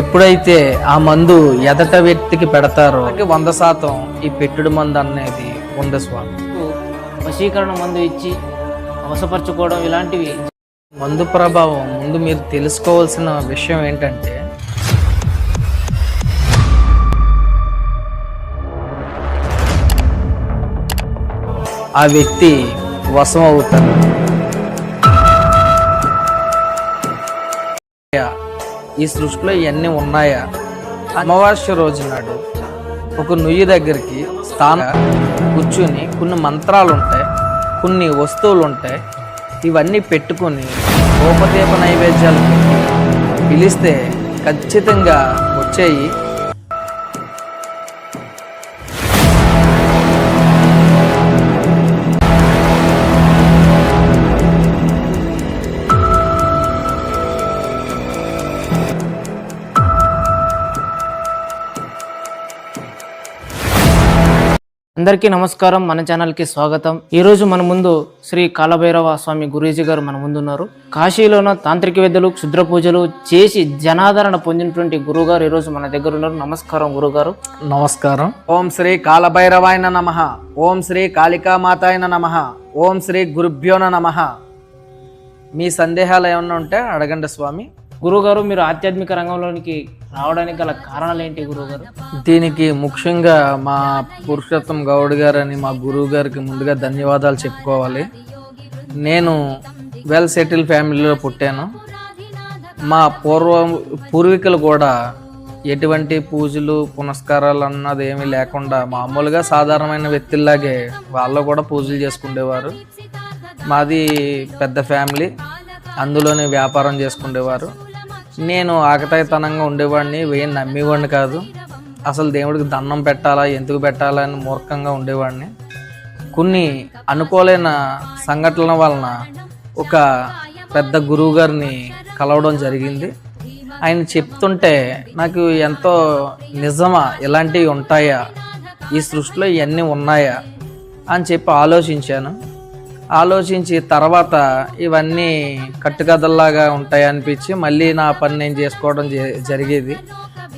ఎప్పుడైతే ఆ మందు ఎదట వ్యక్తికి పెడతారో వంద శాతం ఈ పెట్టుడు మందు అనేది ఉంది స్వామి. వశీకరణ మందు ఇచ్చి అవసపరచుకోవడం ఇలాంటివి. మందు ప్రభావం ముందు మీరు తెలుసుకోవాల్సిన విషయం ఏంటంటే ఆ వ్యక్తి వశం అవుతారు. ఈ సృష్టిలో ఇవన్నీ ఉన్నాయా? అమావాస్య రోజు నాడు ఒక నుయ్యి దగ్గరికి స్థానం కూర్చుని కొన్ని మంత్రాలు ఉంటాయి కొన్ని వస్తువులు ఉంటాయి ఇవన్నీ పెట్టుకొని రూపదీప నైవేద్యాలు పిలిస్తే ఖచ్చితంగా వచ్చేయి. అందరికీ నమస్కారం. మన ఛానల్కి స్వాగతం. ఈ రోజు మన ముందు శ్రీ కాలభైరవ స్వామి గురూజీ గారు మన ముందు ఉన్నారు. కాశీలోన తాంత్రిక విద్యలు క్షుద్ర పూజలు చేసి జనాదరణ పొందినటువంటి గురువు గారు ఈ రోజు మన దగ్గర ఉన్నారు. నమస్కారం గురుగారు నమస్కారం. ఓం శ్రీ కాలభైరవాయన నమ. ఓం శ్రీ కాళికామాతాయన నమ. ఓం శ్రీ గురుభ్యోన నమ. మీ సందేహాలు ఏమన్నా ఉంటే అడగండి స్వామి. గురుగారు మీరు ఆధ్యాత్మిక రంగంలోనికి రావడానికి గల కారణాలు ఏంటి గురువుగారు? దీనికి ముఖ్యంగా మా పురుషోత్తం గౌడ్ గారు అని మా గురువు గారికి ముందుగా ధన్యవాదాలు చెప్పుకోవాలి. నేను వెల్ సెటిల్ ఫ్యామిలీలో పుట్టాను. మా పూర్వ పూర్వీకులు కూడా ఎటువంటి పూజలు పునస్కారాలు అన్నది ఏమీ లేకుండా మామూలుగా సాధారణమైన వ్యక్తుల్లాగే వాళ్ళు కూడా పూజలు చేసుకునేవారు మాది పెద్ద ఫ్యామిలీ. అందులోనే వ్యాపారం చేసుకునేవారు నేను ఆకతాయితనంగా ఉండేవాడిని వేయం నమ్మేవాడిని కాదు. అసలు దేవుడికి దండం పెట్టాలా ఎందుకు పెట్టాలా అని మూర్ఖంగా ఉండేవాడిని. కొన్ని అనుకోలేని సంఘటనల వలన ఒక పెద్ద గురువు గారిని కలవడం జరిగింది. ఆయన చెప్తుంటే నాకు ఎంతో నిజమా ఇలాంటివి ఉంటాయా? ఈ సృష్టిలో ఇవన్నీ ఉన్నాయా? అని చెప్పి ఆలోచించాను. ఆలోచించి తర్వాత ఇవన్నీ కట్టుకథల్లాగా ఉంటాయి అనిపించి మళ్ళీ నా పని నేను చేసుకోవడం జ- జరిగేది.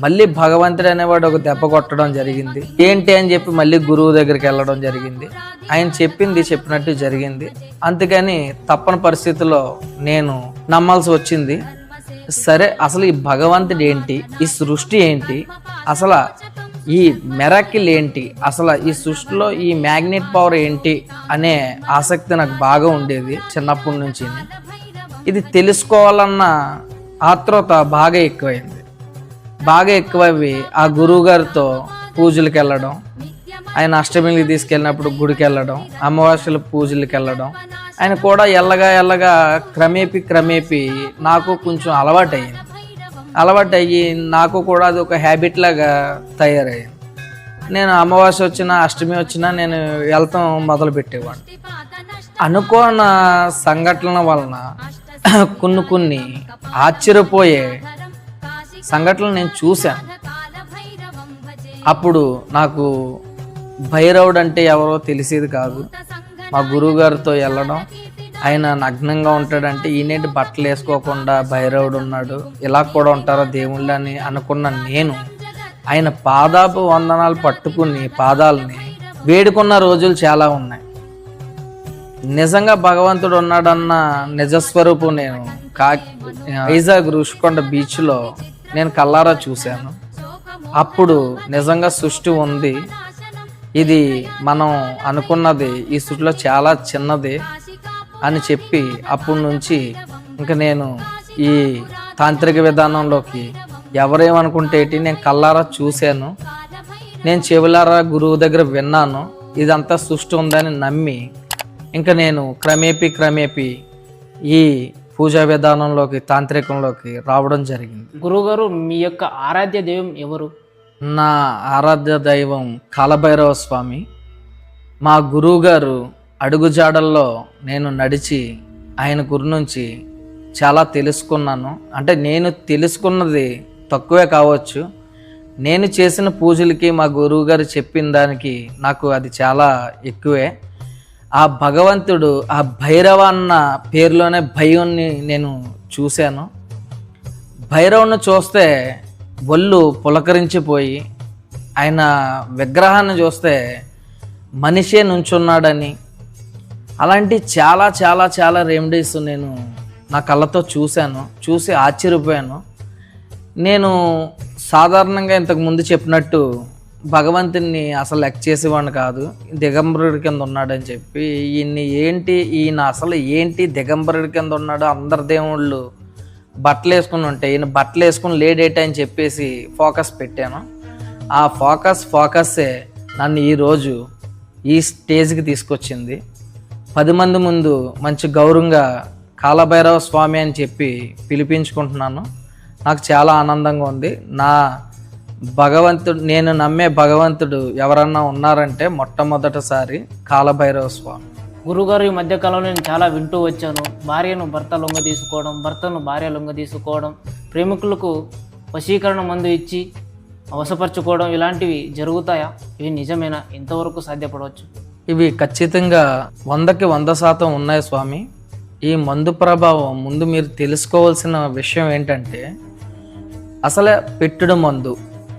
మళ్ళీ భగవంతుడు అనేవాడు ఒక దెబ్బ కొట్టడం జరిగింది. ఏంటి అని చెప్పి మళ్ళీ గురువు దగ్గరికి వెళ్ళడం జరిగింది. ఆయన చెప్పింది చెప్పినట్టు జరిగింది. అందుకని తప్పని పరిస్థితిలో నేను నమ్మాల్సి వచ్చింది. సరే అసలు ఈ భగవంతుడు ఏంటి? ఈ సృష్టి ఏంటి? అసలు ఈ మెరాకిల్ ఏంటి? అసలు ఈ సృష్టిలో ఈ మ్యాగ్నెట్ పవర్ ఏంటి? అనే ఆసక్తి నాకు బాగా ఉండేది చిన్నప్పటి నుంచి. ఇది తెలుసుకోవాలన్న ఆత్రుత బాగా ఎక్కువైంది. బాగా ఎక్కువవి ఆ గురువు గారితో పూజలకు వెళ్ళడం ఆయన అష్టమికి తీసుకెళ్ళినప్పుడు గుడికి వెళ్ళడం అమావాస్యల పూజలకు వెళ్ళడం. ఆయన కూడా ఎల్లగా ఎల్లగా క్రమేపి క్రమేపి నాకు కొంచెం అలవాటయ్యింది. అలవాటు అయ్యి నాకు కూడా అది ఒక హ్యాబిట్ లాగా తయారయ్యింది. నేను అమావాస్య వచ్చినా అష్టమి వచ్చినా నేను వెళ్తాం మొదలు పెట్టేవాడిని. అనుకోన సంఘటనల వలన కొన్ని కొన్ని ఆశ్చర్యపోయే సంఘటనలు నేను చూశాను. అప్పుడు నాకు భైరవుడు అంటే ఎవరో తెలిసేది కాదు. మా గురువు గారితో వెళ్ళడం ఆయన నగ్నంగా ఉంటాడంటే ఈయనేంటి బట్టలు వేసుకోకుండా భైరవుడు ఉన్నాడు? ఇలా కూడా ఉంటారా దేవుళ్ళు అని అనుకున్న నేను ఆయన పాదాపు వందనాలు పట్టుకుని పాదాలని వేడుకున్న రోజులు చాలా ఉన్నాయి. నిజంగా భగవంతుడు ఉన్నాడన్న నిజస్వరూపం నేను కా వైజాగ్ రుషికొండ బీచ్లో నేను కల్లారా చూశాను. అప్పుడు నిజంగా సృష్టి ఉంది. ఇది మనం అనుకున్నది ఈ సృష్టిలో చాలా చిన్నది. అని చెప్పి అప్పటి నుంచి ఇంకా నేను ఈ తాంత్రిక విధానంలోకి ఎవరేమనుకుంటే ఏంటి నేను కల్లారా చూశాను. నేను చెవులారా గురువు దగ్గర విన్నాను. ఇదంతా సృష్టి ఉందని నమ్మి ఇంకా నేను క్రమేపీ క్రమేపీ ఈ పూజా విధానంలోకి తాంత్రికంలోకి రావడం జరిగింది. గురువుగారు మీ యొక్క ఆరాధ్య దైవం ఎవరు? నా ఆరాధ్య దైవం కాలభైరవ స్వామి. మా గురువుగారు అడుగుజాడల్లో నేను నడిచి ఆయన గురి నుంచి చాలా తెలుసుకున్నాను. అంటే నేను తెలుసుకున్నది తక్కువే కావచ్చు. నేను చేసిన పూజలకి మా గురువుగారు చెప్పిన దానికి నాకు అది చాలా ఎక్కువే. ఆ భగవంతుడు ఆ భైరవ అన్న పేరులోనే భయాన్ని నేను చూశాను. భైరవుని చూస్తే ఒళ్ళు పులకరించిపోయి ఆయన విగ్రహాన్ని చూస్తే మనిషే నుంచున్నాడని అలాంటి చాలా చాలా చాలా రెమెడీస్ నేను నా కళ్ళతో చూశాను. చూసి ఆశ్చర్యపోయాను. నేను సాధారణంగా ఇంతకు ముందు చెప్పినట్టు భగవంతుని అసలు లెక్క చేసేవాడిని కాదు. దిగంబరుడి కింద ఉన్నాడని చెప్పి ఈయన్ని ఏంటి ఈయన అసలు ఏంటి దిగంబరుడి కింద ఉన్నాడు అందరి దేవుళ్ళు బట్టలు వేసుకుని ఉంటే ఈయన బట్టలు వేసుకుని లేడేట అని చెప్పేసి ఫోకస్ పెట్టాను. ఆ ఫోకస్ ఫోకస్సే నన్ను ఈరోజు ఈ స్టేజ్కి తీసుకొచ్చింది. పది మంది ముందు మంచి గౌరవంగా కాలభైరవ స్వామి అని చెప్పి పిలిపించుకుంటున్నాను. నాకు చాలా ఆనందంగా ఉంది. నా భగవంతుడు నేను నమ్మే భగవంతుడు ఎవరన్నా ఉన్నారంటే మొట్టమొదటిసారి కాలభైరవ స్వామి. గురుగారు ఈ మధ్యకాలంలో నేను చాలా వింటూ వచ్చాను. భార్యను భర్త లొంగ తీసుకోవడం భర్తను భార్య లొంగ తీసుకోవడం ప్రేమికులకు వశీకరణ మందు ఇచ్చి అవసపరచుకోవడం ఇలాంటివి జరుగుతాయా? ఇవి నిజమేనా? ఇంతవరకు సాధ్యపడవచ్చు. ఇవి ఖచ్చితంగా వందకి వంద శాతం ఉన్నాయి స్వామి. ఈ మందు ప్రభావం ముందు మీరు తెలుసుకోవాల్సిన విషయం ఏంటంటే అసలే పెట్టుడు మందు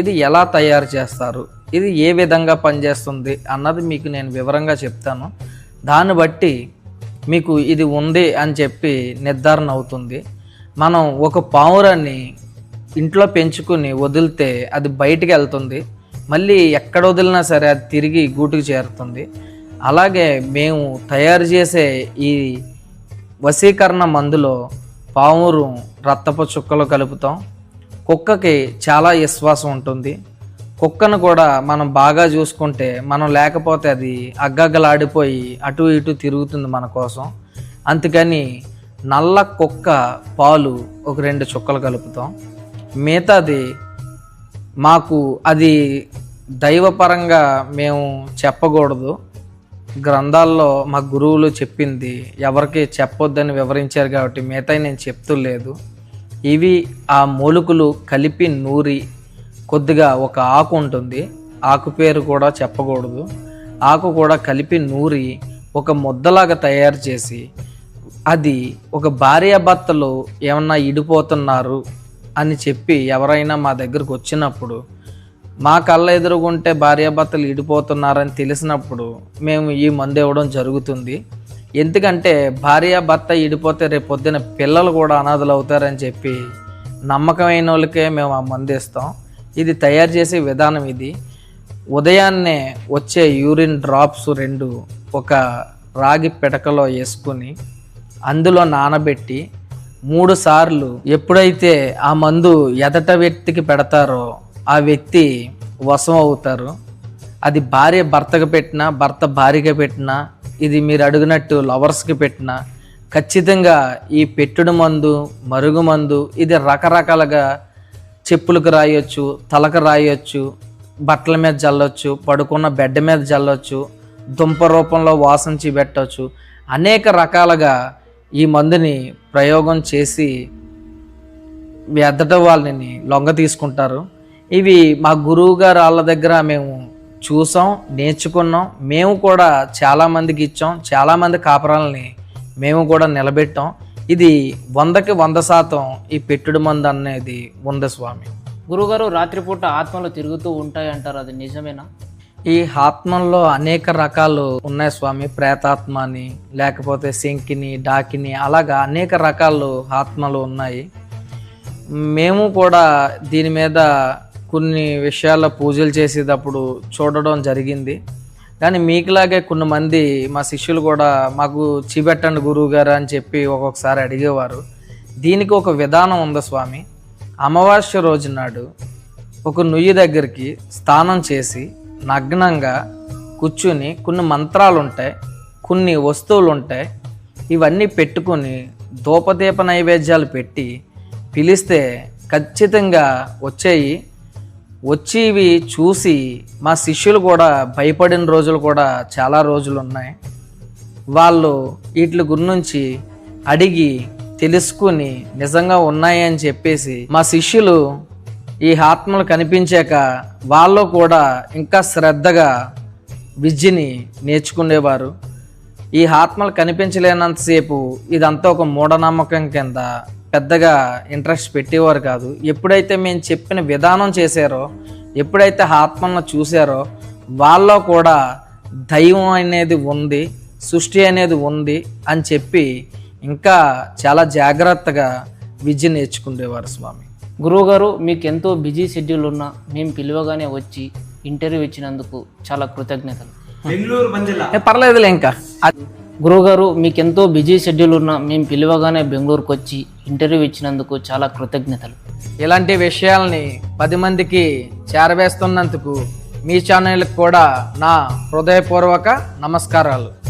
ఇది ఎలా తయారు చేస్తారు ఇది ఏ విధంగా పనిచేస్తుంది అన్నది మీకు నేను వివరంగా చెప్తాను. దాన్ని బట్టి మీకు ఇది ఉంది అని చెప్పి నిర్ధారణ అవుతుంది. మనం ఒక పావురాన్ని ఇంట్లో పెంచుకుని వదిలితే అది బయటికి వెళ్తుంది. మళ్ళీ ఎక్కడ వదిలినా సరే అది తిరిగి గూటికి చేరుతుంది. అలాగే మేము తయారు చేసే ఈ వశీకరణ మందులో పావురు రక్తపు చుక్కలు కలుపుతాం. కుక్కకి చాలా విశ్వాసం ఉంటుంది. కుక్కను కూడా మనం బాగా చూసుకుంటే మనం లేకపోతే అది అగ్గగ్గలాడిపోయి అటు ఇటు తిరుగుతుంది మన కోసం. అందుకని నల్ల కుక్క పాలు ఒక రెండు చుక్కలు కలుపుతాం. మిగతాది మాకు అది దైవపరంగా మేము చెప్పకూడదు. గ్రంథాల్లో మా గురువులు చెప్పింది ఎవరికి చెప్పొద్దని వివరించారు కాబట్టి మిగతా నేను చెప్తూ లేదు. ఇవి ఆ మూలుకులు కలిపి నూరి కొద్దిగా ఒక ఆకు ఉంటుంది. ఆకు పేరు కూడా చెప్పకూడదు. ఆకు కూడా కలిపి నూరి ఒక ముద్దలాగా తయారు చేసి అది ఒక భార్యాభర్తలు ఏమన్నా ఇడిపోతున్నారు అని చెప్పి ఎవరైనా మా దగ్గరకు వచ్చినప్పుడు మా కళ్ళ ఎదురుగుంటే భార్యాభర్తలు ఇడిపోతున్నారని తెలిసినప్పుడు మేము ఈ మందు ఇవ్వడం జరుగుతుంది. ఎందుకంటే భార్య భర్త ఇడిపోతే రేపు పొద్దున పిల్లలు కూడా అనాథలు అవుతారని చెప్పి నమ్మకమైన వాళ్ళకే మేము ఆ మందు ఇస్తాం. ఇది తయారు చేసే విధానం ఇది. ఉదయాన్నే వచ్చే యూరిన్ డ్రాప్స్ రెండు ఒక రాగి పిడకలో వేసుకుని అందులో నానబెట్టి మూడు సార్లు ఎప్పుడైతే ఆ మందు ఎదట వ్యక్తికి పెడతారో ఆ వ్యక్తి వశం అవుతారు. అది భార్య భర్తకు పెట్టినా భర్త భార్యగా పెట్టినా ఇది మీరు అడిగినట్టు లవర్స్కి పెట్టినా ఖచ్చితంగా ఈ పెట్టుడు మందు మరుగు మందు ఇది రకరకాలుగా చెప్పులకు రాయొచ్చు తలకు రాయొచ్చు బట్టల మీద జల్లొచ్చు పడుకున్న బెడ్ మీద జల్లొచ్చు దుంప రూపంలో వాసన పెట్టవచ్చు అనేక రకాలుగా ఈ మందుని ప్రయోగం చేసి ఎద్దట వాళ్ళని లొంగ తీసుకుంటారు. ఇవి మా గురువు గారు వాళ్ళ దగ్గర మేము చూసాం నేర్చుకున్నాం. మేము కూడా చాలామందికి ఇచ్చాం చాలామంది కాపరాలని మేము కూడా నిలబెట్టాం. ఇది వందకి వంద శాతం ఈ పెట్టుడు మందు అనేది ఉంది స్వామి? గురుగారు రాత్రిపూట ఆత్మలు తిరుగుతూ ఉంటాయి అంటారు అది నిజమేనా? ఈ ఆత్మల్లో అనేక రకాలు ఉన్నాయి స్వామి. ప్రేతాత్మ అని లేకపోతే శంకిని డాకిని అలాగా అనేక రకాలు ఆత్మలు ఉన్నాయి. మేము కూడా దీని మీద కొన్ని విషయాల్లో పూజలు చేసేటప్పుడు చూడడం జరిగింది. కానీ మీకులాగే కొన్ని మంది మా శిష్యులు కూడా మాకు చీపెట్టండి గురువు గారు అని చెప్పి ఒక్కొక్కసారి అడిగేవారు. దీనికి ఒక విధానం ఉంది స్వామి. అమావాస్య రోజు నాడు ఒక నుయ్యి దగ్గరికి స్నానం చేసి నగ్నంగా కూర్చుని కొన్ని మంత్రాలు ఉంటాయి కొన్ని వస్తువులు ఉంటాయి ఇవన్నీ పెట్టుకొని ధూపదీప నైవేద్యాలు పెట్టి పిలిస్తే ఖచ్చితంగా వచ్చాయి. వచ్చి ఇవి చూసి మా శిష్యులు కూడా భయపడిన రోజులు కూడా చాలా రోజులు ఉన్నాయి. వాళ్ళు వీటి గురించి అడిగి తెలుసుకుని నిజంగా ఉన్నాయని చెప్పేసి మా శిష్యులు ఈ ఆత్మలు కనిపించాక వాళ్ళు కూడా ఇంకా శ్రద్ధగా విద్యని నేర్చుకునేవారు. ఈ ఆత్మలు కనిపించలేనంతసేపు ఇదంతా ఒక మూఢనమ్మకం కింద పెద్దగా ఇంట్రెస్ట్ పెట్టేవారు కాదు. ఎప్పుడైతే మేము చెప్పిన విధానం చేశారో ఎప్పుడైతే ఆత్మలను చూశారో వాళ్ళలో కూడా దైవం అనేది ఉంది సృష్టి అనేది ఉంది అని చెప్పి ఇంకా చాలా జాగ్రత్తగా విద్య నేర్చుకునేవారు స్వామి. గురువుగారు మీకు ఎంతో బిజీ షెడ్యూల్ ఉన్నా మేము పిలవగానే వచ్చి ఇంటర్వ్యూ ఇచ్చినందుకు చాలా కృతజ్ఞతలు. ఏ, పర్లేదులే ఇంకా. గురువుగారు మీకు ఎంతో బిజీ షెడ్యూల్ ఉన్నా మేము పిలవగానే బెంగళూరుకు వచ్చి ఇంటర్వ్యూ ఇచ్చినందుకు చాలా కృతజ్ఞతలు. ఇలాంటి విషయాల్ని పది మందికి చేరవేస్తున్నందుకు మీ ఛానల్కి కూడా నా హృదయపూర్వక నమస్కారాలు.